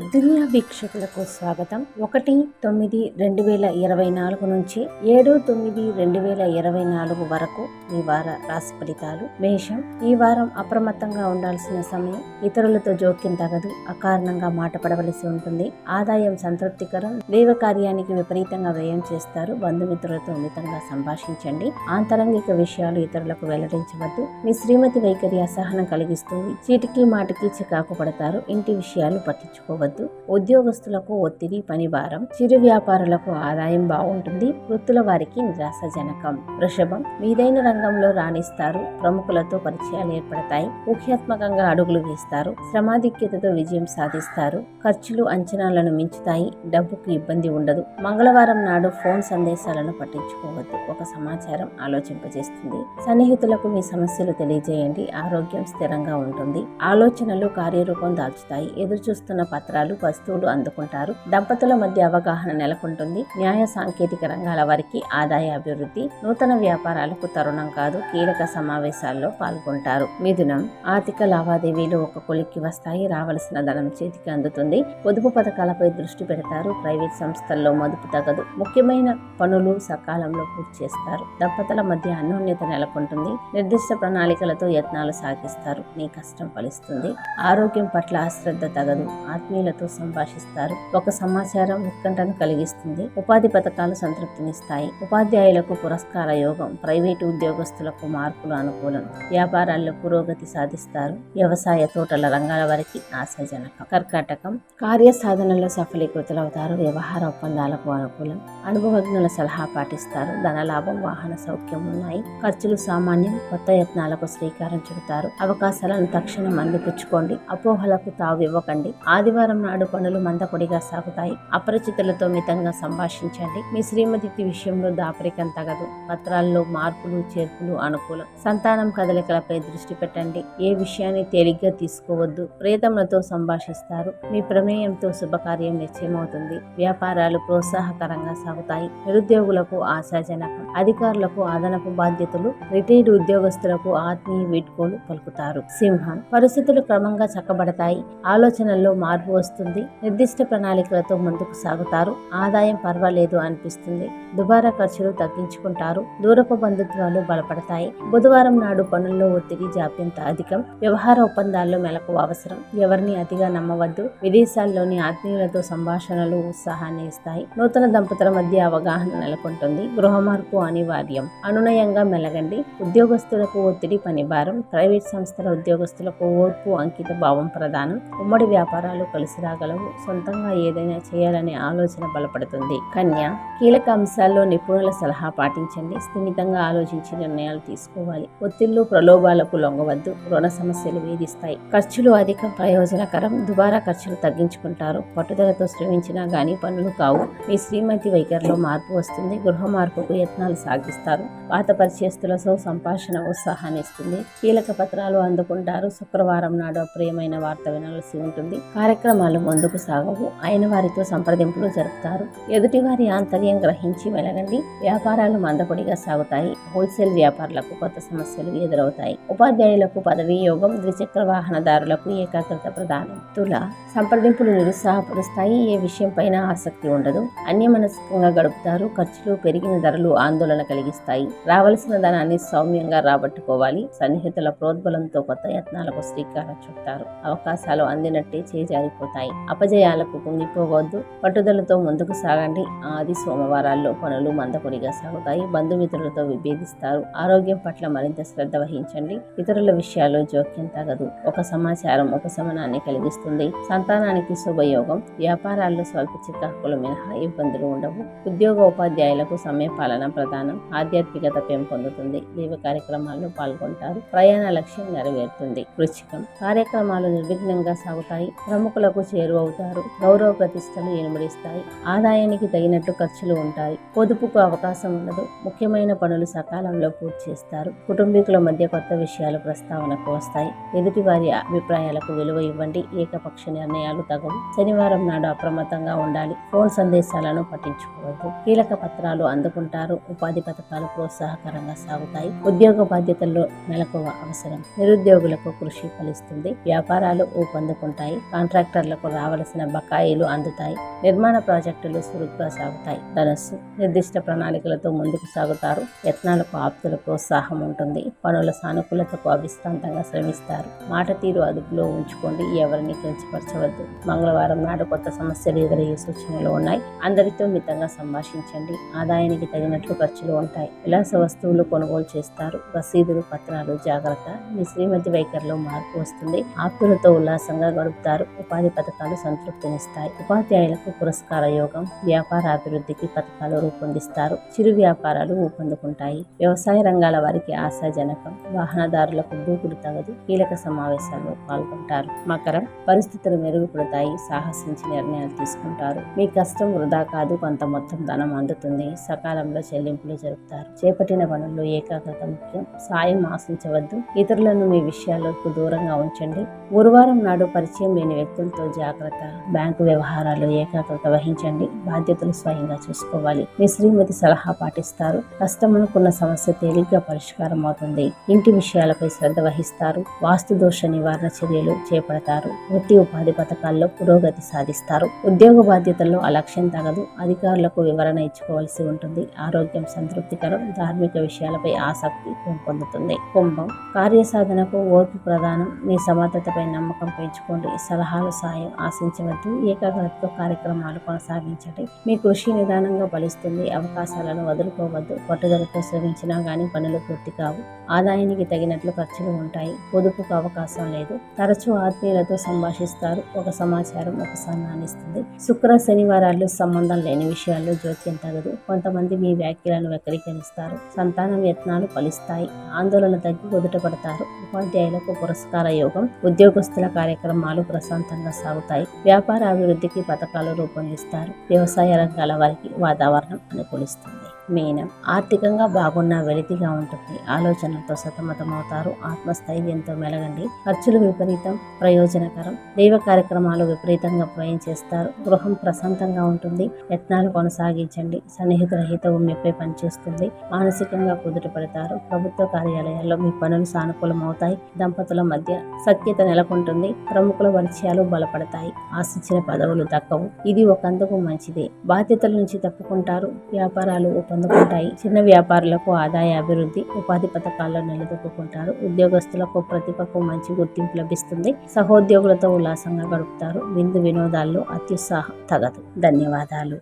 Web దునియా వీక్షకులకు స్వాగతం. ఒకటి తొమ్మిది రెండు వేల ఇరవై నాలుగు నుంచి ఏడు తొమ్మిది రెండు వేల ఇరవై నాలుగు వరకు ఈ వార రాశి ఫలితాలు. మేషం ఈ వారం అప్రమత్తంగా ఉండాల్సిన సమయం ఇతరులతో జోక్యం తగదు అకారణంగా మాట పడవలసి ఉంటుంది. ఆదాయం సంతృప్తికరం దైవ కార్యానికి విపరీతంగా వ్యయం చేస్తారు. బంధుమిత్రులతో మితంగా సంభాషించండి. ఆంతరంగిక విషయాలు ఇతరులకు వెల్లడించవద్దు. మీ శ్రీమతి వైఖరి అసహనం కలిగిస్తుంది. చీటికి మాటికి చికాకు పడతారు. ఇంటి విషయాలు పట్టించుకోవద్దు. ఉద్యోగస్తులకు ఒత్తిడి పని భారం చిరు వ్యాపారులకు ఆదాయం బాగుంటుంది. వృత్తుల వారికి నిరాశజనకం. వృషభం మీదైన రంగంలో రాణిస్తారు. ప్రముఖులతో పరిచయాలు ఏర్పడతాయి. ఊహ్యాత్మకంగా అడుగులు వేస్తారు. శ్రమాధిక్యతతో విజయం సాధిస్తారు. ఖర్చులు అంచనాలను మించుతాయి. డబ్బుకు ఇబ్బంది ఉండదు. మంగళవారం నాడు ఫోన్ సందేశాలను పట్టించుకోవద్దు. ఒక సమాచారం ఆలోచింపజేస్తుంది. సన్నిహితులకు మీ సమస్యలు తెలియజేయండి. ఆరోగ్యం స్థిరంగా ఉంటుంది. ఆలోచనలు కార్యరూపం దాల్చుతాయి. ఎదురు చూస్తున్న పత్రాలు వస్తువులు అందుకుంటారు. దంపతుల మధ్య అవగాహన నెలకొంటుంది. న్యాయ సాంకేతిక రంగాల వారికి ఆదాయ అభివృద్ధి నూతన వ్యాపారాలకు తరుణం కాదు కీలక సమావేశాల్లో పాల్గొంటారు. మిథునం ఆర్థిక లావాదేవీలు ఒక కొలిక్కి వస్తాయి రావలసిన ధనం చేతికి అందుతుంది. పొదుపు పథకాలపై దృష్టి పెడతారు ప్రైవేట్ సంస్థల్లో మదుపు తగదు. ముఖ్యమైన పనులు సకాలంలో పూర్తి చేస్తారు. దంపతుల మధ్య అన్యోన్యత నెలకొంటుంది. నిర్దిష్ట ప్రణాళికలతో యత్నాలు సాగిస్తారు. మీ కష్టం ఫలిస్తుంది. ఆరోగ్యం పట్ల అశ్రద్ధ తగదు. అధికారులతో సంభాషిస్తారు. ఒక సమాచారం ఉత్కంఠను కలిగిస్తుంది. ఉపాధి పథకాలు సంతృప్తినిస్తాయి. ఉపాధ్యాయులకు పురస్కార యోగం ప్రైవేటు ఉద్యోగస్తులకు మార్పులు అనుకూలం వ్యాపారాల్లో పురోగతి సాధిస్తారు. వ్యవసాయ తోటల రంగాల వారికి ఆశాజనకం. కర్కాటకం కార్యసాధనలో సఫలీకృతులవుతారు. వ్యవహార ఒప్పందాలకు అనుకూలం అనుభవజ్ఞుల సలహా పాటిస్తారు. ధనలాభం వాహన సౌఖ్యం ఉన్నాయి. ఖర్చులు సామాన్యం కొత్త యత్నాలకు శ్రీకారం చుడతారు. అవకాశాలను తక్షణం అందిపుచ్చుకోండి. అపోహలకు తావివ్వకండి. ఆదివారం నాడు పనులు మందపొడిగా సాగుతాయి. అపరిచితులతో మితంగా సంభాషించండి. మీ శ్రీమతి విషయంలో దాపరికం తగదు. పత్రాల్లో మార్పులు చేర్పులు అనుకూలం. సంతానం కదలికలపై దృష్టి పెట్టండి. ఏ విషయాన్ని తేలిగ్గా తీసుకోవద్దు. ప్రేతములతో సంభాషిస్తారు. మీ ప్రమేయంతో శుభకార్యం నిశ్చయమవుతుంది. వ్యాపారాలు ప్రోత్సాహకరంగా సాగుతాయి. నిరుద్యోగులకు ఆశాజనకం. అధికారులకు అదనపు బాధ్యతలు. రిటైర్డ్ ఉద్యోగస్తులకు ఆత్మీయ వీడ్కోలు పలుకుతారు. సింహం. పరిస్థితులు క్రమంగా చక్కబడతాయి. ఆలోచనల్లో మార్పు వస్తుంది. నిర్దిష్ట ప్రణాళికలతో ముందుకు సాగుతారు. ఆదాయం పర్వాలేదు అనిపిస్తుంది. దుబారా ఖర్చులు తగ్గించుకుంటారు. దూరపు బంధుత్వాలు బలపడతాయి. బుధవారం నాడు పనుల్లో ఒత్తిడి జాప్యంత అధికం. వ్యవహార ఒప్పందాల్లో మెలకు అవసరం. ఎవరిని అతిగా నమ్మవద్దు. విదేశాల్లోని ఆత్మీయులతో సంభాషణలు ఉత్సాహాన్ని ఇస్తాయి. నూతన దంపతుల మధ్య అవగాహన నెలకొంటుంది. గృహ మార్పు అనివార్యం. అనునయంగా మెలగండి. ఉద్యోగస్తులకు ఒత్తిడి పని భారం ప్రైవేట్ సంస్థల ఉద్యోగస్తులకు ఓర్పు అంకిత భావం ప్రధానం. ఉమ్మడి వ్యాపారాలు కలిసి రాగలవు సొంతంగా ఏదైనా చేయాలనే ఆలోచన బలపడుతుంది. కన్య కీలక అంశాల్లో నిపుణుల సలహా పాటించండి. స్థిమితంగా ఆలోచించి నిర్ణయాలు తీసుకోవాలి. ఒత్తిళ్ళు ప్రలోభాలకు లొంగవద్దు. రుణ సమస్యలు వేధిస్తాయి. ఖర్చులు అధిక ప్రయోజనకరం. దుబారా ఖర్చులు తగ్గించుకుంటారు. పట్టుదలతో శ్రమించినా గానీ పనులు కావు. మీ శ్రీమతి వైఖరిలో మార్పు వస్తుంది. గృహ మార్పుకు యత్నాలు సాగిస్తారు. పాత పరిచయస్తులతో సంభాషణ ఉత్సాహాన్ని ఇస్తుంది కీలక పత్రాలు అందుకుంటారు. శుక్రవారం నాడు ప్రియమైన వార్త వినాల్సి ఉంటుంది. కార్యక్రమాలు ముందుకు సాగవు. అయిన వారితో సంప్రదింపులు జరుపుతారు. ఎదుటివారి ఆంతర్యం గ్రహించి వెలగండి. వ్యాపారాలు మందకొడిగా సాగుతాయి. హోల్సేల్ వ్యాపారులకు కొత్త సమస్యలు ఎదురవుతాయి. ఉపాధ్యాయులకు పదవీ యోగం ద్విచక్ర వాహనదారులకు ఏకాగ్రత ప్రధానం. తుల సంప్రదింపులు నిరుత్సాహపరుస్తాయి. ఏ విషయంపైన ఆసక్తి ఉండదు. అన్యమనస్కంగా గడుపుతారు. ఖర్చులు పెరిగిన ధరలు ఆందోళన కలిగిస్తాయి. రావలసిన ధనాన్ని సౌమ్యంగా రాబట్టుకోవాలి. సన్నిహితుల ప్రోద్బలంతో కొత్త యత్నాలకు శ్రీకారం చుట్టారు. అవకాశాలు అందినట్టే చేజారిపోతాయి అపజయాలకు కుంగిపోవద్దు. పట్టుదలతో ముందుకు సాగండి. ఆది సోమవారాల్లో పనులు మందకొడిగా సాగుతాయి. బంధుమిత్రులతో విభేదిస్తారు. ఆరోగ్యం పట్ల మరింత శ్రద్ధ వహించండి. ఇతరుల విషయాల్లో జోక్యం తగదు. ఒక సమాచారం ఉపశమనాన్ని కలిగిస్తుంది. సంతానానికి శుభయోగం. వ్యాపారాల్లో స్వల్ప చికాకులు మినహా ఇబ్బందులు ఉండవు. ఉద్యోగ ఉపాధ్యాయులకు సమయపాలన ప్రధానం. ఆధ్యాత్మికత పెంపొందుతుంది దైవ కార్యక్రమాల్లో పాల్గొంటారు. ప్రయాణ లక్ష్యం నెరవేరుతుంది. వృచ్చికం. కార్యక్రమాలు నిర్విఘ్నంగా సాగుతాయి. ప్రముఖులకు చేరువవుతారు. గౌరవ ప్రతిష్టలు ఎనుమడిస్తాయి ఆదాయానికి తగినట్టు ఖర్చులు ఉంటాయి. పొదుపుకు అవకాశం ఉండదు. ముఖ్యమైన పనులు సకాలంలో పూర్తి చేస్తారు. కుటుంబీకుల మధ్య కొత్త విషయాలు ప్రస్తావనకు వస్తాయి. ఎదుటి వారి అభిప్రాయాలకు విలువ ఇవ్వండి. ఏకపక్ష నిర్ణయాలు తగవు. శనివారం నాడు అప్రమత్తంగా ఉండాలి. ఫోన్ సందేశాలను పట్టించుకోవద్దు. కీలక పత్రాలు అందుకుంటారు. ఉపాధి పథకాలు ప్రోత్సాహకరంగా సాగుతాయి. ఉద్యోగ బాధ్యతల్లో మెలకువ అవసరం. నిరుద్యోగులకు కృషి ఫలిస్తుంది. వ్యాపారాలు ఊపందుకుంటాయి. కాంట్రాక్టర్ల కాంట్రాక్టర్లకు రావలసిన బకాయిలు అందుతాయి. నిర్మాణ ప్రాజెక్టులు చురుగ్గా సాగుతాయి. ధనస్సు నిర్దిష్ట ప్రణాళికలతో ముందుకు సాగుతారు. యత్నాలకు ఆప్తుల ప్రోత్సాహం ఉంటుంది. పనుల సానుకూలతకు అవిశ్రాంతంగా శ్రమిస్తారు. మాట తీరు అదుపులో ఉంచుకోండి. ఎవరిని కించపరచవద్దు. మంగళవారం నాడు కొత్త సమస్యలు ఎదురయ్యే సూచనలు ఉన్నాయి. అందరితో మితంగా సంభాషించండి. ఆదాయానికి తగినట్లు ఖర్చులు ఉంటాయి. విలాస వస్తువులు కొనుగోలు చేస్తారు. రసీదులు పత్రాలు జాగ్రత్త. మీ శ్రీమతి వైఖరిలో మార్పు వస్తుంది. ఆప్తులతో ఉల్లాసంగా గడుపుతారు. ఉపాధి పథకాలు సంతృప్తినిస్తాయి. ఉపాధ్యాయులకు పురస్కార యోగం వ్యాపార అభివృద్ధికి పథకాలు రూపొందిస్తారు. చిరు వ్యాపారాలు ఊపందుకుంటాయి. వ్యవసాయ రంగాల వారికి ఆశాజనకం. వాహనదారులకు దూకుడు తగదు. కీలక సమావేశాల్లో పాల్గొంటారు. మకరం పరిస్థితులు మెరుగుపడతాయి. సాహసించి నిర్ణయాలు తీసుకుంటారు. మీ కష్టం వృధా కాదు. కొంత మొత్తం ధనం అందుతుంది. సకాలంలో చెల్లింపులు జరుపుతారు. చేపట్టిన పనుల్లో ఏకాగ్రత ముఖ్యం. సాయం ఆశించవద్దు. ఇతరులను మీ విషయాలకు దూరంగా ఉంచండి. గురువారం నాడు పరిచయం లేని వ్యక్తులతో జాగ్రత్త. బ్యాంకు వ్యవహారాలు ఏకాగ్రత వహించండి. బాధ్యతలు స్వయంగా చూసుకోవాలి. మీ శ్రీమతి సలహా పాటిస్తారు. కష్టమనుకున్న సమస్య తేలిగ్గా పరిష్కారం అవుతుంది. ఇంటి విషయాలపై శ్రద్ధ వహిస్తారు. వాస్తు దోష నివారణ చర్యలు చేపడతారు. వృత్తి ఉపాధి పథకాల్లో పురోగతి సాధిస్తారు. ఉద్యోగ బాధ్యతల్లో అలక్ష్యం తగదు. అధికారులకు వివరణ ఇచ్చుకోవాల్సి ఉంటుంది. ఆరోగ్యం సంతృప్తికరం. ధార్మిక విషయాలపై ఆసక్తి పెంపొందుతుంది. కుంభం. కార్యసాధనకు ఓర్పు ప్రధానం మీ సమర్థతపై నమ్మకం పెంచుకోండి. సలహాలు సాయం ఆశించవద్దు ఏకాగ్రతతో కార్యక్రమాలు కొనసాగించండి. మీ కృషి నిదానంగా ఫలిస్తుంది. అవకాశాలను వదులుకోవద్దు. పట్టుదలతో శ్రమించినా గానీ పనులు పూర్తి కావు. ఆదాయానికి తగినట్లు ఖర్చులు ఉంటాయి. పొదుపుకు అవకాశం లేదు. తరచూ ఆత్మీయులతో సంభాషిస్తారు. ఒక సమాచారం ఒక సన్నానిస్తుంది శుక్ర శనివారాలు సంబంధం లేని విషయాల్లో జోక్యం తగదు. కొంతమంది మీ వ్యాఖ్యలను వక్రీకరిస్తారు. సంతానం యత్నాలు ఫలిస్తాయి. ఆందోళన తగ్గి కుదుట పడతారు. ఉపాధ్యాయులకు పురస్కార యోగం ఉద్యోగస్తుల కార్యక్రమాలు ప్రశాంతంగా సాగుతాయి వ్యాపార అభివృద్ధికి పథకాలు రూపొందిస్తారు. వ్యవసాయ రంగాల వారికి వాతావరణం అనుకూలిస్తుంది. మీనం. ఆర్థికంగా బాగున్న వెలితిగా ఉంటుంది. ఆలోచనలతో సతమతమవుతారు. ఆత్మస్థైర్యంతో మెలగండి. ఖర్చులు విపరీతం ప్రయోజనకరం. దైవ కార్యక్రమాలు విపరీతంగా వ్యయం చేస్తారు గృహం ప్రశాంతంగా ఉంటుంది. యత్నాలు కొనసాగించండి. సన్నిహితుల హితవు మీపై పనిచేస్తుంది. మానసికంగా కుదుట పడతారు. ప్రభుత్వ కార్యాలయాల్లో మీ పనులు సానుకూలం అవుతాయి దంపతుల మధ్య సఖ్యత నెలకొంటుంది. ప్రముఖుల పరిచయాలు బలపడతాయి. ఆశించిన పదవులు దక్కవు. ఇది ఒకందుకు మంచిదే. బాధ్యతల నుంచి తప్పుకుంటారు. వ్యాపారాలు అందుకుంటాయి. చిన్న వ్యాపారులకు ఆదాయ అభివృద్ధి ఉపాధి పథకాల్లో నిలదొక్కుంటారు ఉద్యోగస్తులకు ప్రతిభకు మంచి గుర్తింపు లభిస్తుంది. సహోద్యోగులతో ఉల్లాసంగా గడుపుతారు. విందు వినోదాల్లో అత్యుత్సాహం తగదు. ధన్యవాదాలు.